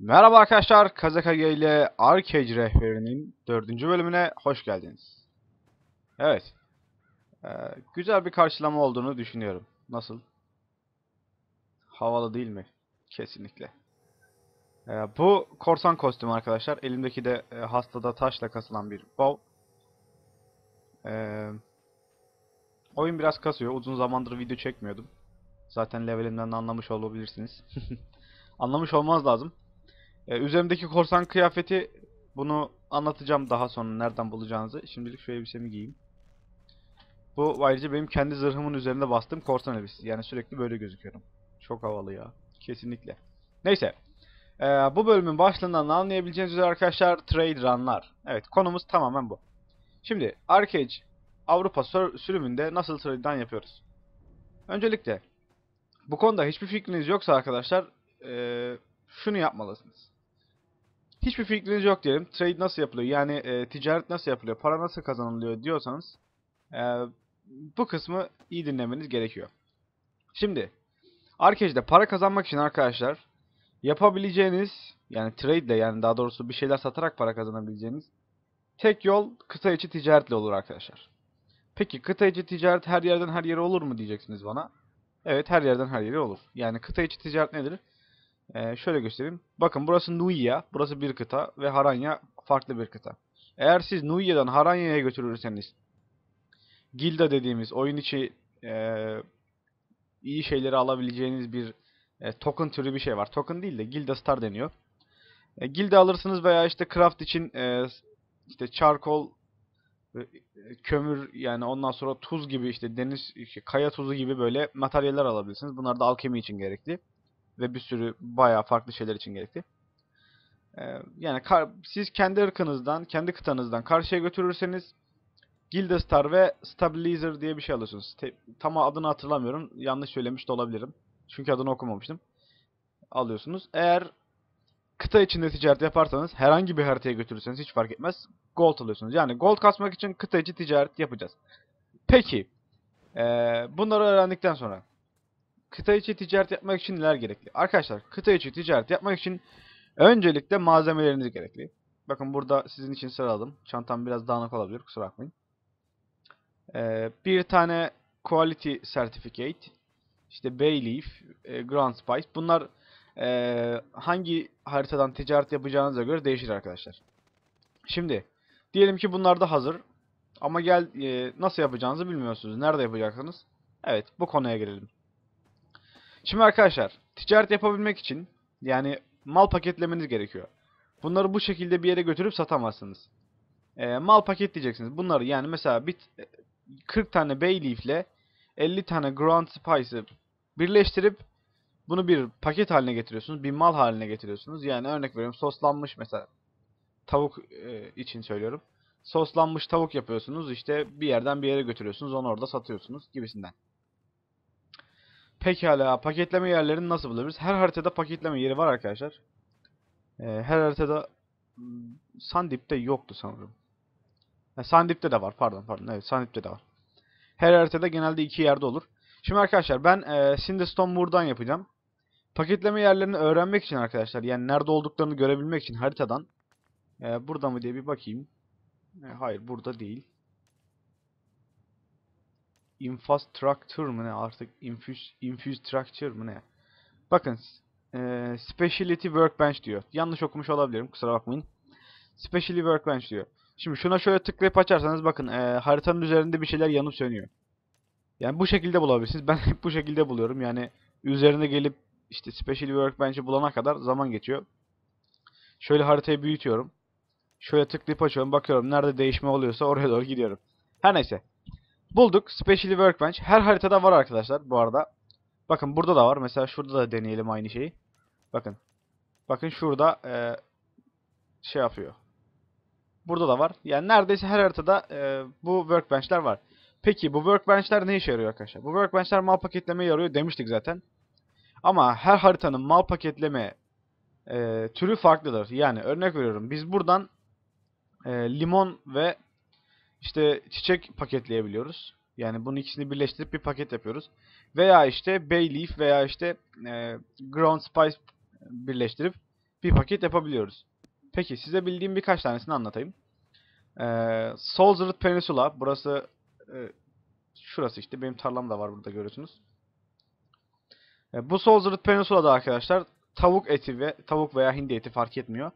Merhaba arkadaşlar, Kazakage ile Arcade rehberinin dördüncü bölümüne hoş geldiniz. Evet, ee, güzel bir karşılama olduğunu düşünüyorum. Nasıl? Havalı değil mi? Kesinlikle. Ee, bu korsan kostümü arkadaşlar. Elimdeki de e, hastada taşla kasılan bir bow. Ee, oyun biraz kasıyor. Uzun zamandır video çekmiyordum. Zaten levelimden de anlamış olabilirsiniz. anlamış olmaz lazım. Ee, üzerimdeki korsan kıyafeti bunu anlatacağım daha sonra nereden bulacağınızı. Şimdilik şu elbisemi giyeyim. Bu ayrıca benim kendi zırhımın üzerinde bastığım korsan elbisesi. Yani sürekli böyle gözüküyorum. Çok havalı ya. Kesinlikle. Neyse. Ee, bu bölümün başlığından anlayabileceğiniz üzere arkadaşlar trade run'lar. Evet konumuz tamamen bu. Şimdi Arcade Avrupa sür- sürümünde nasıl trade run yapıyoruz? Öncelikle bu konuda hiçbir fikriniz yoksa arkadaşlar ee, şunu yapmalısınız. Hiçbir fikriniz yok diyelim. Trade nasıl yapılıyor? Yani e, ticaret nasıl yapılıyor? Para nasıl kazanılıyor diyorsanız e, bu kısmı iyi dinlemeniz gerekiyor. Şimdi Arcade'de para kazanmak için arkadaşlar yapabileceğiniz yani trade ile yani daha doğrusu bir şeyler satarak para kazanabileceğiniz tek yol kıta içi ticaretle olur arkadaşlar. Peki kıta içi ticaret her yerden her yere olur mu diyeceksiniz bana. Evet her yerden her yere olur. Yani kıta içi ticaret nedir? Ee, şöyle göstereyim. Bakın burası Nuya, burası bir kıta ve Haranya farklı bir kıta. Eğer siz Nuya'dan Haranya'ya götürürseniz Gilda dediğimiz oyun içi e, iyi şeyleri alabileceğiniz bir e, token türü bir şey var. Token değil de Gilda Star deniyor. E, Gilda alırsınız veya işte craft için e, işte charcoal e, kömür yani ondan sonra tuz gibi işte deniz işte kaya tuzu gibi böyle materyaller alabilirsiniz. Bunlar da alkemi için gerekli ve bir sürü bayağı farklı şeyler için gerekli. Ee, yani siz kendi ırkınızdan, kendi kıtanızdan karşıya götürürseniz Gildestar ve Stabilizer diye bir şey alıyorsunuz. Te- tam adını hatırlamıyorum. Yanlış söylemiş de olabilirim. Çünkü adını okumamıştım. Alıyorsunuz. Eğer kıta içinde ticaret yaparsanız herhangi bir haritaya götürürseniz hiç fark etmez. Gold alıyorsunuz. Yani gold kasmak için kıta içi ticaret yapacağız. Peki. ee, bunları öğrendikten sonra kıta içi ticaret yapmak için neler gerekli? Arkadaşlar kıta içi ticaret yapmak için öncelikle malzemeleriniz gerekli. Bakın burada sizin için sıraladım. Çantam biraz dağınık olabilir kusura bakmayın. Ee, bir tane Quality Certificate, işte Bayleaf, e, Grand Spice. Bunlar e, hangi haritadan ticaret yapacağınıza göre değişir arkadaşlar. Şimdi diyelim ki bunlar da hazır. Ama gel e, nasıl yapacağınızı bilmiyorsunuz. Nerede yapacaksınız? Evet bu konuya gelelim. Şimdi arkadaşlar ticaret yapabilmek için yani mal paketlemeniz gerekiyor. Bunları bu şekilde bir yere götürüp satamazsınız. Ee, mal paketleyeceksiniz. Bunları yani mesela bir 40 tane bay leaf ile 50 tane ground spice'ı birleştirip bunu bir paket haline getiriyorsunuz. Bir mal haline getiriyorsunuz. Yani örnek veriyorum soslanmış mesela tavuk e, için söylüyorum. Soslanmış tavuk yapıyorsunuz. İşte bir yerden bir yere götürüyorsunuz. Onu orada satıyorsunuz gibisinden. Pekala paketleme yerlerini nasıl bulabiliriz? Her haritada paketleme yeri var arkadaşlar. Ee, her haritada hmm, Sandip'te yoktu sanırım. Ha, Sandip'te de var pardon pardon evet Sandip'te de var. Her haritada genelde iki yerde olur. Şimdi arkadaşlar ben e, Cinderstone Moor'dan yapacağım. Paketleme yerlerini öğrenmek için arkadaşlar yani nerede olduklarını görebilmek için haritadan e, burada mı diye bir bakayım. E, hayır burada değil. Infrastructure mı ne artık infuse, infrastructure mı ne? Bakın e, specialty workbench diyor. Yanlış okumuş olabilirim kusura bakmayın. Specialty workbench diyor. Şimdi şuna şöyle tıklayıp açarsanız bakın e, haritanın üzerinde bir şeyler yanıp sönüyor. Yani bu şekilde bulabilirsiniz. Ben hep bu şekilde buluyorum. Yani üzerine gelip işte specialty workbench'i bulana kadar zaman geçiyor. Şöyle haritayı büyütüyorum. Şöyle tıklayıp açıyorum. Bakıyorum nerede değişme oluyorsa oraya doğru gidiyorum. Her neyse. Bulduk. Specialty Workbench. Her haritada var arkadaşlar bu arada. Bakın burada da var. Mesela şurada da deneyelim aynı şeyi. Bakın. Bakın şurada e, şey yapıyor. Burada da var. Yani neredeyse her haritada e, bu workbench'ler var. Peki bu workbench'ler ne işe yarıyor arkadaşlar? Bu workbench'ler mal paketlemeye yarıyor demiştik zaten. Ama her haritanın mal paketleme e, türü farklıdır. Yani örnek veriyorum. Biz buradan e, limon ve işte çiçek paketleyebiliyoruz. Yani bunun ikisini birleştirip bir paket yapıyoruz. Veya işte bay leaf veya işte e, ground spice birleştirip bir paket yapabiliyoruz. Peki size bildiğim birkaç tanesini anlatayım. Ee, Salzburg Peninsula. Burası e, şurası işte. Benim tarlam da var burada görüyorsunuz. E, bu Salzburg Peninsula'da arkadaşlar tavuk eti ve tavuk veya hindi eti fark etmiyor.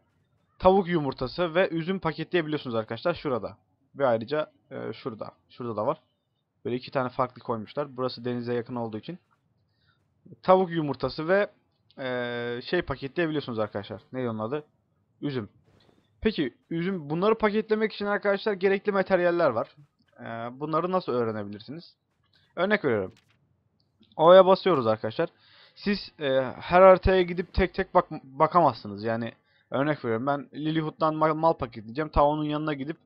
Tavuk yumurtası ve üzüm paketleyebiliyorsunuz arkadaşlar şurada. Ve ayrıca e, şurada. Şurada da var. Böyle iki tane farklı koymuşlar. Burası denize yakın olduğu için. Tavuk yumurtası ve e, şey paketleyebiliyorsunuz arkadaşlar. Ne onun adı? Üzüm. Peki üzüm bunları paketlemek için arkadaşlar gerekli materyaller var. E, bunları nasıl öğrenebilirsiniz? Örnek veriyorum. O'ya basıyoruz arkadaşlar. Siz e, her haritaya gidip tek tek bak bakamazsınız. Yani örnek veriyorum ben Lilywood'dan mal, mal paketleyeceğim. Ta onun yanına gidip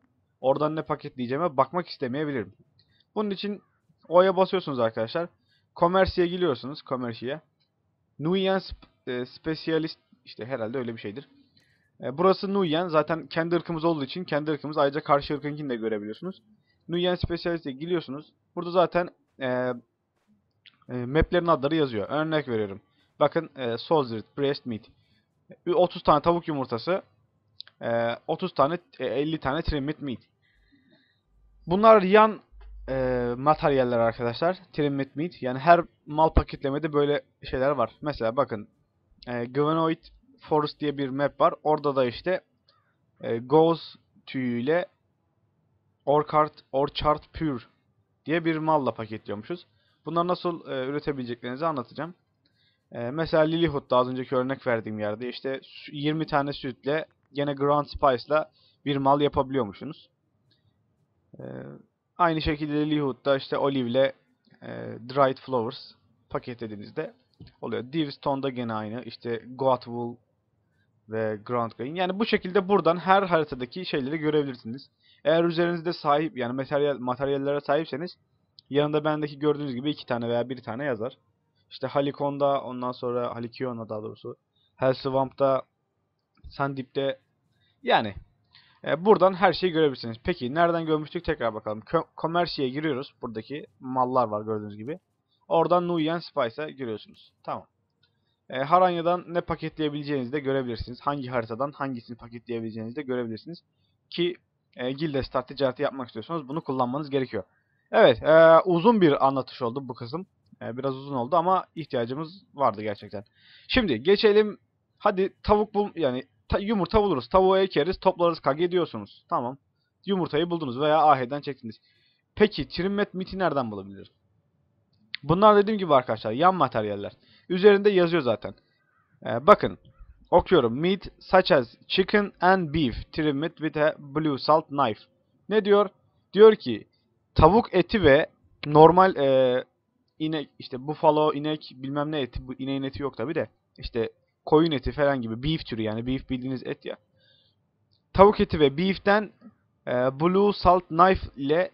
oradan ne paketleyeceğime bakmak istemeyebilirim. Bunun için O'ya basıyorsunuz arkadaşlar. Commerce'ye giriyorsunuz. Commerce'ye. Nuyen e, Specialist işte herhalde öyle bir şeydir. E, burası Nuyen. Zaten kendi ırkımız olduğu için kendi ırkımız ayrıca karşı ırkınkini de görebiliyorsunuz. Nuyen Specialist'e giriyorsunuz. Burada zaten e, e, maplerin adları yazıyor. Örnek veriyorum. Bakın e, Soldier, Breast Meat. E, 30 tane tavuk yumurtası. E, 30 tane, e, 50 tane Trimmed Meat. Bunlar yan e, materyaller arkadaşlar. Trimmed Meat. Yani her mal paketlemede böyle şeyler var. Mesela bakın. E, Gvenoid Forest diye bir map var. Orada da işte e, Gauze tüyüyle Orchard, Orchard Pure diye bir malla paketliyormuşuz. Bunları nasıl e, üretebileceklerinizi anlatacağım. E, mesela Lilywood'da az önceki örnek verdiğim yerde işte 20 tane sütle gene Ground Spice'la bir mal yapabiliyormuşsunuz. E, aynı şekilde Lilywood'da işte Olive ile e, Dried Flowers paketlediğinizde oluyor. Divstone'da gene aynı. İşte Goat Wool ve Ground Grain. Yani bu şekilde buradan her haritadaki şeyleri görebilirsiniz. Eğer üzerinizde sahip yani materyal materyallere sahipseniz yanında bendeki gördüğünüz gibi iki tane veya bir tane yazar. İşte Halikon'da ondan sonra Halikion'da daha doğrusu Hellswamp'da Sandip'te yani e, buradan her şeyi görebilirsiniz. Peki nereden görmüştük tekrar bakalım. Commerce'ye giriyoruz. Buradaki mallar var gördüğünüz gibi. Oradan Nuyen Spice'a giriyorsunuz. Tamam. E, Haranya'dan ne paketleyebileceğinizi de görebilirsiniz. Hangi haritadan hangisini paketleyebileceğinizi de görebilirsiniz. Ki e, Gilde Start ticareti yapmak istiyorsanız bunu kullanmanız gerekiyor. Evet, e, uzun bir anlatış oldu bu kısım. E, biraz uzun oldu ama ihtiyacımız vardı gerçekten. Şimdi geçelim. Hadi tavuk bul yani ta, yumurta buluruz. Tavuğu ekeriz, toplarız, kage diyorsunuz. Tamam. Yumurtayı buldunuz veya aheden çektiniz. Peki trimmet miti nereden bulabiliriz? Bunlar dediğim gibi arkadaşlar yan materyaller. Üzerinde yazıyor zaten. Ee, bakın. Okuyorum. Meat such as chicken and beef trimmed with a blue salt knife. Ne diyor? Diyor ki tavuk eti ve normal e, inek işte buffalo inek bilmem ne eti bu ineğin eti yok tabi de işte koyun eti falan gibi beef türü yani beef bildiğiniz et ya. Tavuk eti ve beef'ten e, blue salt knife ile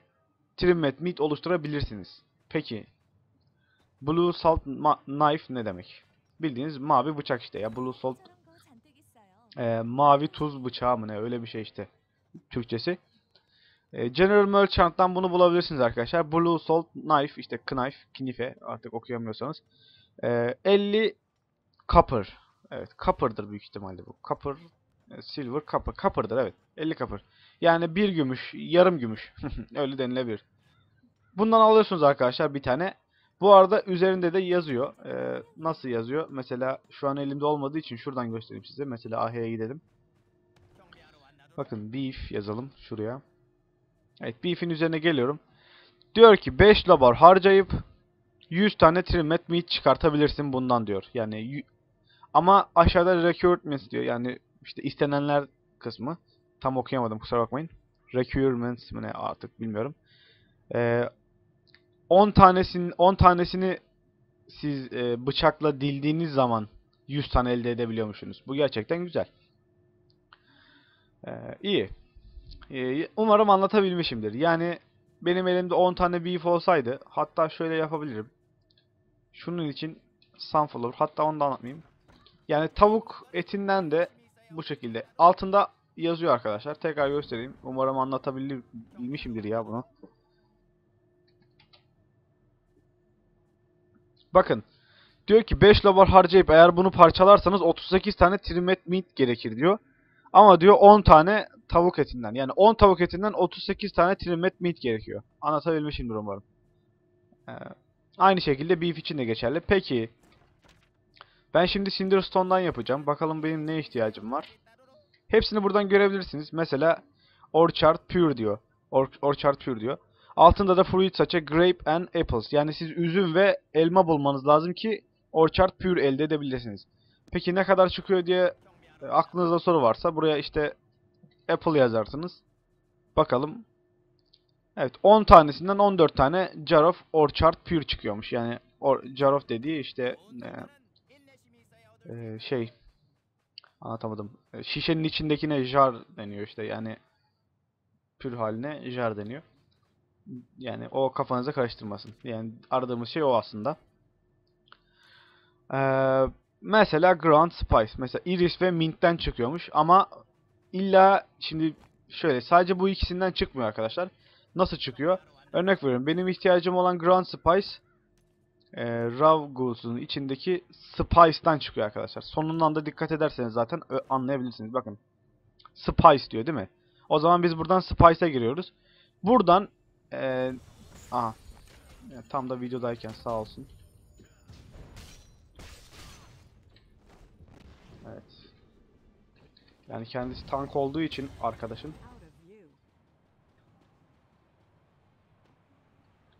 trimmed meat oluşturabilirsiniz. Peki blue salt knife ne demek? Bildiğiniz mavi bıçak işte ya blue salt e, mavi tuz bıçağı mı ne öyle bir şey işte Türkçesi. E, General Merchant'tan bunu bulabilirsiniz arkadaşlar. Blue Salt Knife işte knife, knife artık okuyamıyorsanız. E, 50 copper. Evet copper'dır büyük ihtimalle bu. Copper, e, silver, copper. Copper'dır evet. 50 copper. Yani bir gümüş, yarım gümüş. Öyle denilebilir. Bundan alıyorsunuz arkadaşlar bir tane. Bu arada üzerinde de yazıyor. Ee, nasıl yazıyor? Mesela şu an elimde olmadığı için şuradan göstereyim size. Mesela AH'ye gidelim. Bakın beef yazalım şuraya. Evet beef'in üzerine geliyorum. Diyor ki 5 labar harcayıp 100 tane trimmed meat çıkartabilirsin bundan diyor. Yani ama aşağıda requirements diyor. Yani işte istenenler kısmı. Tam okuyamadım kusura bakmayın. Requirements mi ne artık bilmiyorum. Ee, 10 tanesini 10 tanesini siz e, bıçakla dildiğiniz zaman 100 tane elde edebiliyormuşsunuz. Bu gerçekten güzel. Ee, iyi. Ee, umarım anlatabilmişimdir. Yani benim elimde 10 tane beef olsaydı hatta şöyle yapabilirim. Şunun için sunflower hatta onu da anlatmayayım. Yani tavuk etinden de bu şekilde. Altında yazıyor arkadaşlar. Tekrar göstereyim. Umarım anlatabilmişimdir ya bunu. Bakın. Diyor ki 5 labar harcayıp eğer bunu parçalarsanız 38 tane trimet meat gerekir diyor. Ama diyor 10 tane tavuk etinden. Yani 10 tavuk etinden 38 tane trimet meat gerekiyor. Anlatabilmişimdir umarım. Ee, aynı şekilde beef için de geçerli. Peki ben şimdi Cinderstone'dan yapacağım. Bakalım benim ne ihtiyacım var. Hepsini buradan görebilirsiniz. Mesela Orchard Pure diyor. Or Orchard Pure diyor. Altında da fruit such grape and apples. Yani siz üzüm ve elma bulmanız lazım ki Orchard Pure elde edebilirsiniz. Peki ne kadar çıkıyor diye e, aklınızda soru varsa buraya işte Apple yazarsınız. Bakalım. Evet 10 tanesinden 14 tane Jar of Orchard Pure çıkıyormuş. Yani or, Jar of dediği işte e, e, şey anlatamadım. E, Şişenin içindekine jar deniyor işte yani pür haline jar deniyor. Yani o kafanıza karıştırmasın. Yani aradığımız şey o aslında. Ee, mesela Grand Spice. Mesela Iris ve Mint'ten çıkıyormuş. Ama illa şimdi şöyle sadece bu ikisinden çıkmıyor arkadaşlar. Nasıl çıkıyor? Örnek veriyorum. Benim ihtiyacım olan Grand Spice e, Raw Goos'un içindeki Spice'dan çıkıyor arkadaşlar. Sonundan da dikkat ederseniz zaten anlayabilirsiniz. Bakın. Spice diyor değil mi? O zaman biz buradan Spice'a giriyoruz. Buradan e, aha. Tam da videodayken sağ olsun. Evet. Yani kendisi tank olduğu için arkadaşın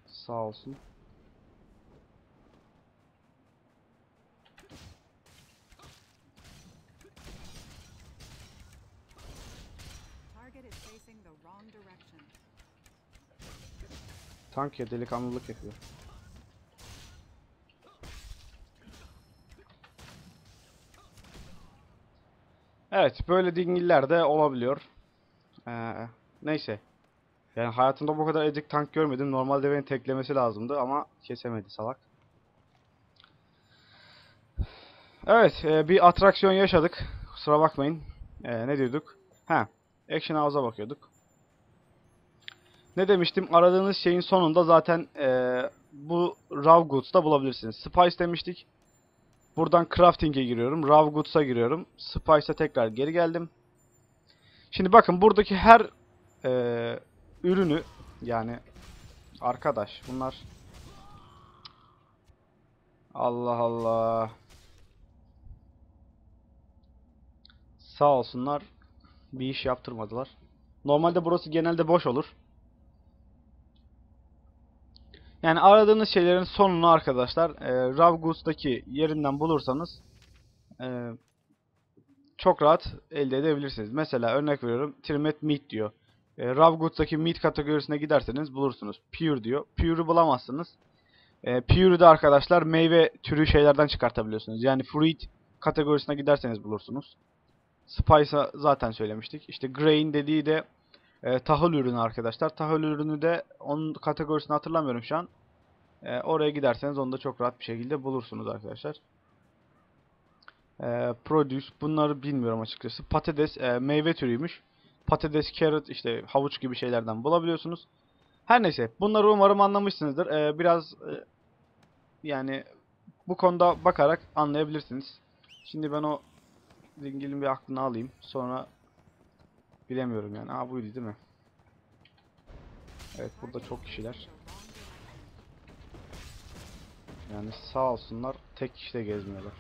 sağ olsun. Tank ya delikanlılık yapıyor. Evet, böyle dingiller de olabiliyor. Ee, neyse. Yani hayatımda bu kadar ezik tank görmedim. Normalde beni teklemesi lazımdı ama kesemedi salak. Evet, e, bir atraksiyon yaşadık. Kusura bakmayın. Ee, ne diyorduk? Ha, Action House'a bakıyorduk. Ne demiştim? Aradığınız şeyin sonunda zaten eee, bu Raw Goods'ta bulabilirsiniz. Spice demiştik. Buradan Crafting'e giriyorum. Raw Goods'a giriyorum. Spice'a tekrar geri geldim. Şimdi bakın buradaki her eee, ürünü yani arkadaş bunlar Allah Allah sağ olsunlar bir iş yaptırmadılar. Normalde burası genelde boş olur. Yani aradığınız şeylerin sonunu arkadaşlar e, Raw Goods'taki yerinden bulursanız e, çok rahat elde edebilirsiniz. Mesela örnek veriyorum Trimet Meat diyor. E, Raw Goods'taki Meat kategorisine giderseniz bulursunuz. Pure diyor. Pure'u bulamazsınız. E, Pure'u arkadaşlar meyve türü şeylerden çıkartabiliyorsunuz. Yani Fruit kategorisine giderseniz bulursunuz. Spice'a zaten söylemiştik. İşte Grain dediği de e, tahıl ürünü arkadaşlar. Tahıl ürünü de onun kategorisini hatırlamıyorum şu an. E, oraya giderseniz onu da çok rahat bir şekilde bulursunuz arkadaşlar. E, produce bunları bilmiyorum açıkçası. Patates e, meyve türüymüş. Patates, carrot işte havuç gibi şeylerden bulabiliyorsunuz. Her neyse bunları umarım anlamışsınızdır. E, biraz e, yani bu konuda bakarak anlayabilirsiniz. Şimdi ben o dingilin bir aklını alayım. Sonra Bilemiyorum yani. Aa buydu değil mi? Evet burada çok kişiler. Yani sağ olsunlar tek kişide gezmiyorlar.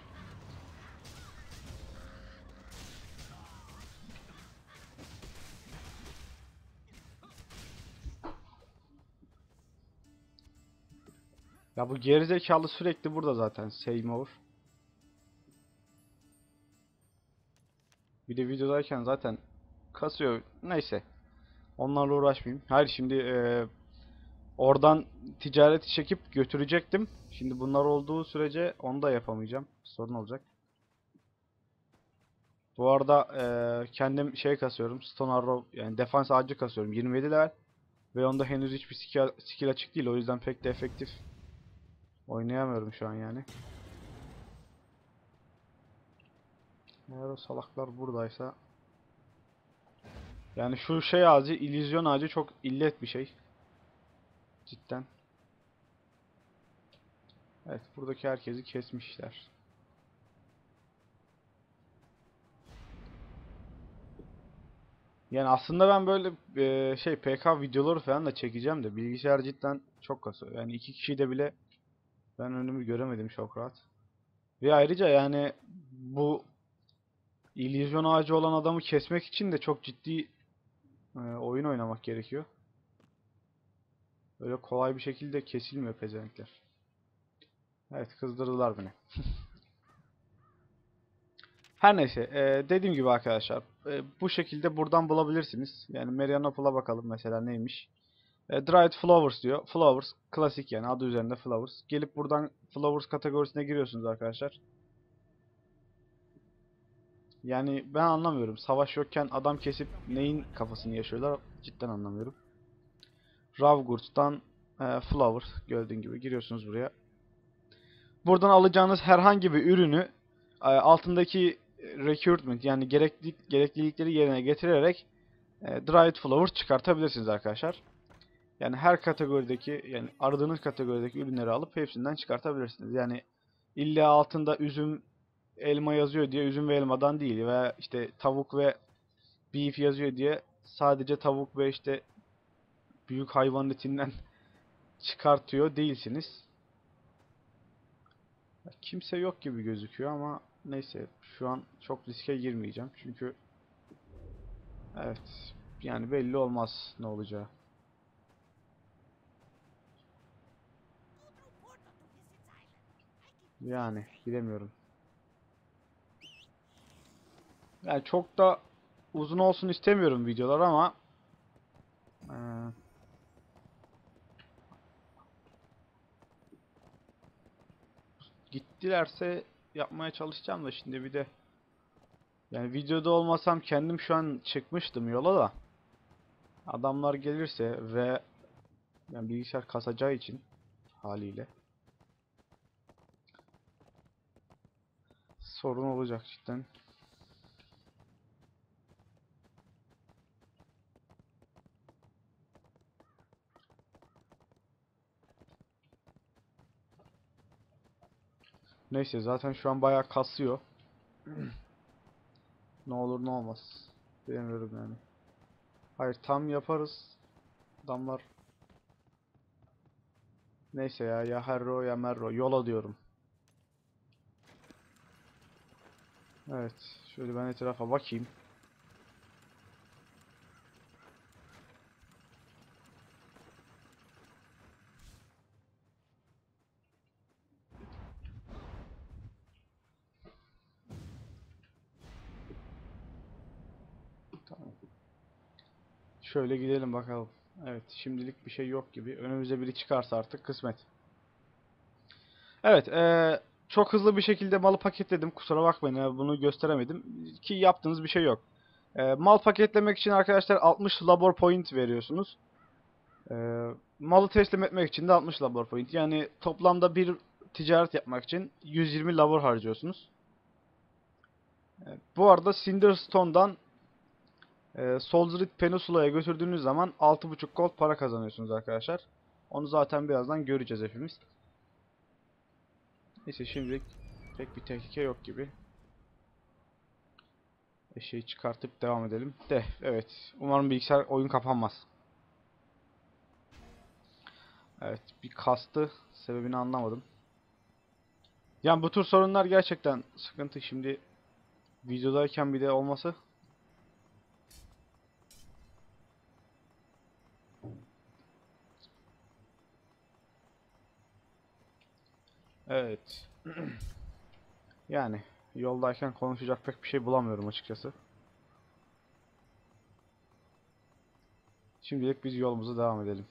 Ya bu gerizekalı sürekli burada zaten. Seymour. Bir de videodayken zaten kasıyor. Neyse. Onlarla uğraşmayayım. Hayır şimdi e, oradan ticareti çekip götürecektim. Şimdi bunlar olduğu sürece onu da yapamayacağım. Sorun olacak. Bu arada e, kendim şey kasıyorum. Stone Arrow yani defans ağacı kasıyorum. 27 level. Ve onda henüz hiçbir skill, skill açık değil. O yüzden pek de efektif oynayamıyorum şu an yani. Eğer o salaklar buradaysa yani şu şey ağacı, illüzyon ağacı çok illet bir şey. Cidden. Evet, buradaki herkesi kesmişler. Yani aslında ben böyle e, şey PK videoları falan da çekeceğim de bilgisayar cidden çok kasıyor. Yani iki kişiyi de bile ben önümü göremedim çok rahat. Ve ayrıca yani bu illüzyon ağacı olan adamı kesmek için de çok ciddi e, oyun oynamak gerekiyor. Öyle kolay bir şekilde kesilmiyor pezevenkler. Evet kızdırdılar beni. Her neyse e, dediğim gibi arkadaşlar e, bu şekilde buradan bulabilirsiniz. Yani Marianople'a bakalım mesela neymiş. E, Dried Flowers diyor. Flowers klasik yani adı üzerinde Flowers. Gelip buradan Flowers kategorisine giriyorsunuz arkadaşlar. Yani ben anlamıyorum. Savaş yokken adam kesip neyin kafasını yaşıyorlar cidden anlamıyorum. Ravgurt'tan e, Flower gördüğün gibi giriyorsunuz buraya. Buradan alacağınız herhangi bir ürünü e, altındaki recruitment yani gereklilik, gereklilikleri yerine getirerek e, dried flower çıkartabilirsiniz arkadaşlar. Yani her kategorideki yani aradığınız kategorideki ürünleri alıp hepsinden çıkartabilirsiniz. Yani illa altında üzüm, elma yazıyor diye üzüm ve elmadan değil veya işte tavuk ve beef yazıyor diye sadece tavuk ve işte büyük hayvan etinden çıkartıyor değilsiniz. Kimse yok gibi gözüküyor ama neyse şu an çok riske girmeyeceğim çünkü evet yani belli olmaz ne olacağı. Yani bilemiyorum. Yani çok da uzun olsun istemiyorum videolar ama eee, gittilerse yapmaya çalışacağım da şimdi bir de. Yani videoda olmasam kendim şu an çıkmıştım yola da. Adamlar gelirse ve yani bilgisayar kasacağı için haliyle. Sorun olacak cidden. Neyse zaten şu an bayağı kasıyor. ne olur ne olmaz. Bilemiyorum yani. Hayır tam yaparız. Adamlar Neyse ya ya Herro ya Merro yola diyorum. Evet şöyle ben etrafa bakayım. Şöyle gidelim bakalım. Evet, şimdilik bir şey yok gibi. Önümüze biri çıkarsa artık kısmet. Evet, eee, çok hızlı bir şekilde malı paketledim. Kusura bakmayın, bunu gösteremedim. Ki yaptığınız bir şey yok. Eee, mal paketlemek için arkadaşlar 60 labor point veriyorsunuz. Eee, malı teslim etmek için de 60 labor point. Yani toplamda bir ticaret yapmak için 120 labor harcıyorsunuz. Evet, bu arada Cinderstone'dan e, Solzrit Peninsula'ya götürdüğünüz zaman 6.5 gold para kazanıyorsunuz arkadaşlar. Onu zaten birazdan göreceğiz hepimiz. Neyse şimdilik pek bir tehlike yok gibi. Eşeği çıkartıp devam edelim. De evet. Umarım bilgisayar oyun kapanmaz. Evet bir kastı. Sebebini anlamadım. Yani bu tür sorunlar gerçekten sıkıntı. Şimdi videodayken bir de olması Evet. Yani yoldayken konuşacak pek bir şey bulamıyorum açıkçası. Şimdilik biz yolumuza devam edelim.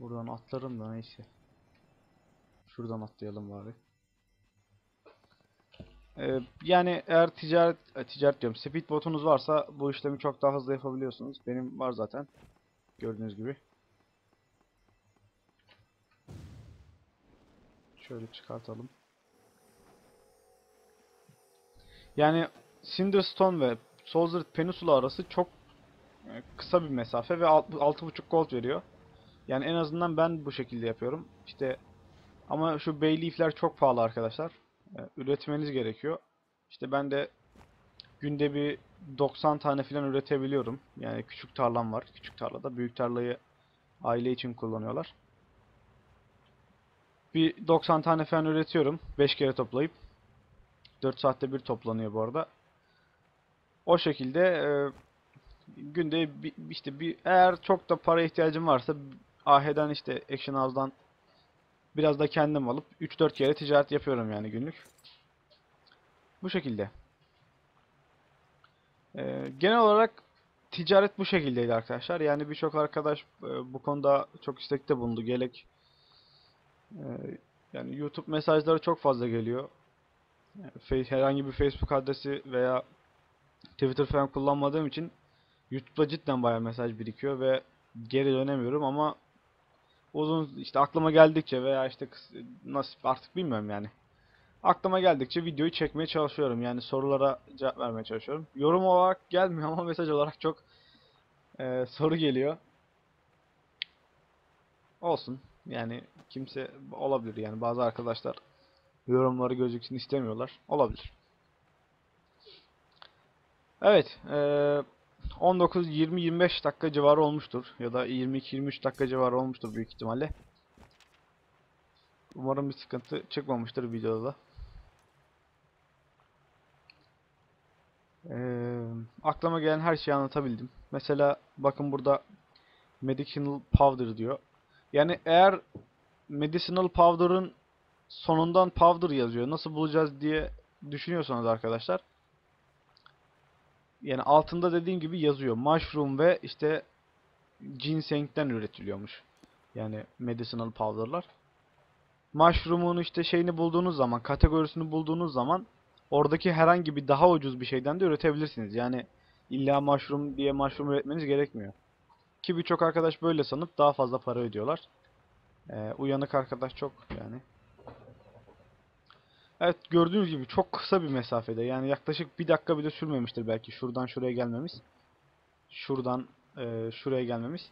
Buradan atlarım da neyse. Şuradan atlayalım bari. Ee, yani eğer ticaret e, ticaret diyorum speedbotunuz varsa bu işlemi çok daha hızlı yapabiliyorsunuz. Benim var zaten. Gördüğünüz gibi. Şöyle çıkartalım. Yani Cinderstone ve Solzert Peninsula arası çok e, kısa bir mesafe ve alt- 6.5 gold veriyor. Yani en azından ben bu şekilde yapıyorum. İşte ama şu bayleaf'ler çok pahalı arkadaşlar. E, Üretmeniz gerekiyor. İşte ben de günde bir 90 tane falan üretebiliyorum. Yani küçük tarlam var. Küçük tarlada. Büyük tarlayı aile için kullanıyorlar. Bir 90 tane falan üretiyorum. 5 kere toplayıp. 4 saatte bir toplanıyor bu arada. O şekilde e, günde bir, işte bir eğer çok da para ihtiyacım varsa AH'den işte Action House'dan biraz da kendim alıp 3-4 kere ticaret yapıyorum yani günlük. Bu şekilde. Ee, genel olarak ticaret bu şekildeydi arkadaşlar. Yani birçok arkadaş e, bu konuda çok istekte bulundu. Gerek e, yani YouTube mesajları çok fazla geliyor. Yani fe- herhangi bir Facebook adresi veya Twitter falan kullanmadığım için YouTube'da cidden bayağı mesaj birikiyor ve geri dönemiyorum ama uzun işte aklıma geldikçe veya işte nasıl artık bilmiyorum yani. Aklıma geldikçe videoyu çekmeye çalışıyorum. Yani sorulara cevap vermeye çalışıyorum. Yorum olarak gelmiyor ama mesaj olarak çok e, soru geliyor. Olsun. Yani kimse olabilir yani bazı arkadaşlar yorumları gözüksün istemiyorlar. Olabilir. Evet. eee 19 20 25 dakika civarı olmuştur ya da 22 23 dakika civarı olmuştur büyük ihtimalle. Umarım bir sıkıntı çıkmamıştır videoda da. Eee, aklıma gelen her şeyi anlatabildim. Mesela bakın burada medicinal powder diyor. Yani eğer medicinal powder'ın sonundan powder yazıyor. Nasıl bulacağız diye düşünüyorsanız arkadaşlar. Yani altında dediğim gibi yazıyor. Mushroom ve işte ginseng'den üretiliyormuş. Yani medicinal powder'lar. Mushroom'un işte şeyini bulduğunuz zaman, kategorisini bulduğunuz zaman oradaki herhangi bir daha ucuz bir şeyden de üretebilirsiniz. Yani illa mushroom diye mushroom üretmeniz gerekmiyor. Ki birçok arkadaş böyle sanıp daha fazla para ödüyorlar. Ee, uyanık arkadaş çok yani. Evet gördüğünüz gibi çok kısa bir mesafede. Yani yaklaşık bir dakika bile sürmemiştir belki şuradan şuraya gelmemiz. Şuradan e, şuraya gelmemiz.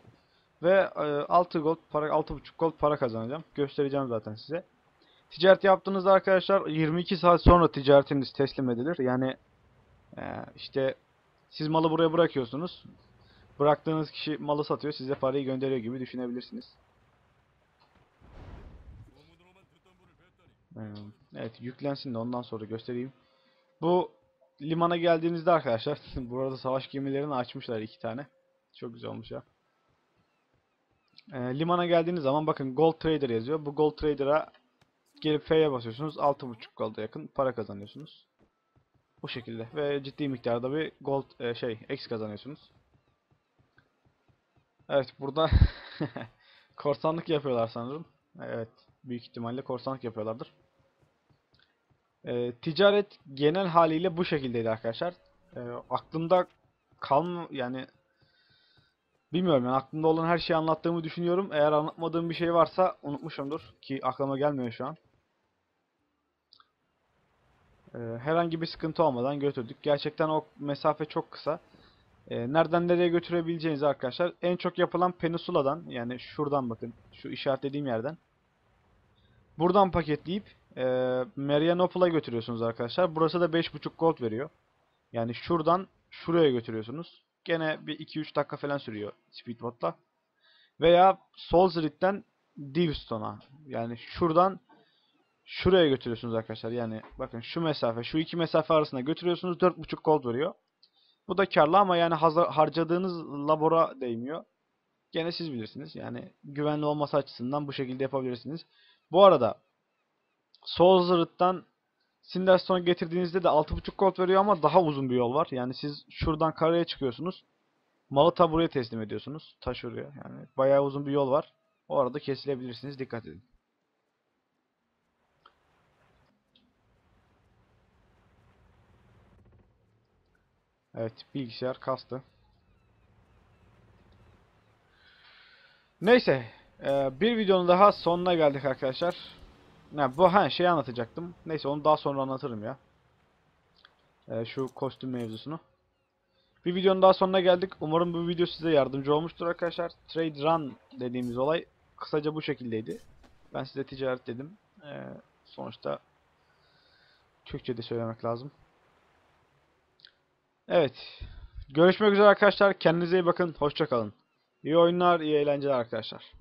Ve e, 6 gold para 6.5 gold para kazanacağım. Göstereceğim zaten size. Ticaret yaptığınızda arkadaşlar 22 saat sonra ticaretiniz teslim edilir. Yani e, işte siz malı buraya bırakıyorsunuz. Bıraktığınız kişi malı satıyor, size parayı gönderiyor gibi düşünebilirsiniz. Evet, yüklensin de ondan sonra göstereyim. Bu limana geldiğinizde arkadaşlar, burada savaş gemilerini açmışlar iki tane. Çok güzel olmuş ya. Ee, limana geldiğiniz zaman bakın Gold Trader yazıyor. Bu Gold Trader'a gelip F'ye basıyorsunuz. 6.5 golda yakın para kazanıyorsunuz. Bu şekilde ve ciddi miktarda bir gold e, şey X kazanıyorsunuz. Evet burada korsanlık yapıyorlar sanırım. Evet büyük ihtimalle korsanlık yapıyorlardır. Ee, ticaret genel haliyle bu şekildeydi arkadaşlar. Ee, aklımda kalm yani bilmiyorum yani aklımda olan her şeyi anlattığımı düşünüyorum. Eğer anlatmadığım bir şey varsa unutmuşumdur ki aklıma gelmiyor şu an. Ee, herhangi bir sıkıntı olmadan götürdük. Gerçekten o mesafe çok kısa. Ee, nereden nereye götürebileceğiniz arkadaşlar en çok yapılan Peninsula'dan yani şuradan bakın şu işaretlediğim yerden buradan paketleyip e, Marianopol'a götürüyorsunuz arkadaşlar. Burası da 5.5 gold veriyor. Yani şuradan şuraya götürüyorsunuz. Gene bir 2-3 dakika falan sürüyor speedboat'la. Veya Solzrit'ten Divstone'a yani şuradan şuraya götürüyorsunuz arkadaşlar. Yani bakın şu mesafe, şu iki mesafe arasında götürüyorsunuz 4.5 gold veriyor. Bu da karlı ama yani harcadığınız labora değmiyor. Gene siz bilirsiniz. Yani güvenli olması açısından bu şekilde yapabilirsiniz. Bu arada Solzrit'ten Cinderstone'a getirdiğinizde de 6.5 gold veriyor ama daha uzun bir yol var. Yani siz şuradan karaya çıkıyorsunuz. Malı ta buraya teslim ediyorsunuz. Ta şuraya. Yani bayağı uzun bir yol var. O arada kesilebilirsiniz. Dikkat edin. Evet, bilgisayar kastı. Neyse, bir videonun daha sonuna geldik arkadaşlar. Ne bu ha şey anlatacaktım. Neyse onu daha sonra anlatırım ya. E, şu kostüm mevzusunu. Bir videonun daha sonuna geldik. Umarım bu video size yardımcı olmuştur arkadaşlar. Trade Run dediğimiz olay kısaca bu şekildeydi. Ben size ticaret dedim. Ee, sonuçta Türkçe'de söylemek lazım. Evet. Görüşmek üzere arkadaşlar. Kendinize iyi bakın. Hoşça kalın. İyi oyunlar, iyi eğlenceler arkadaşlar.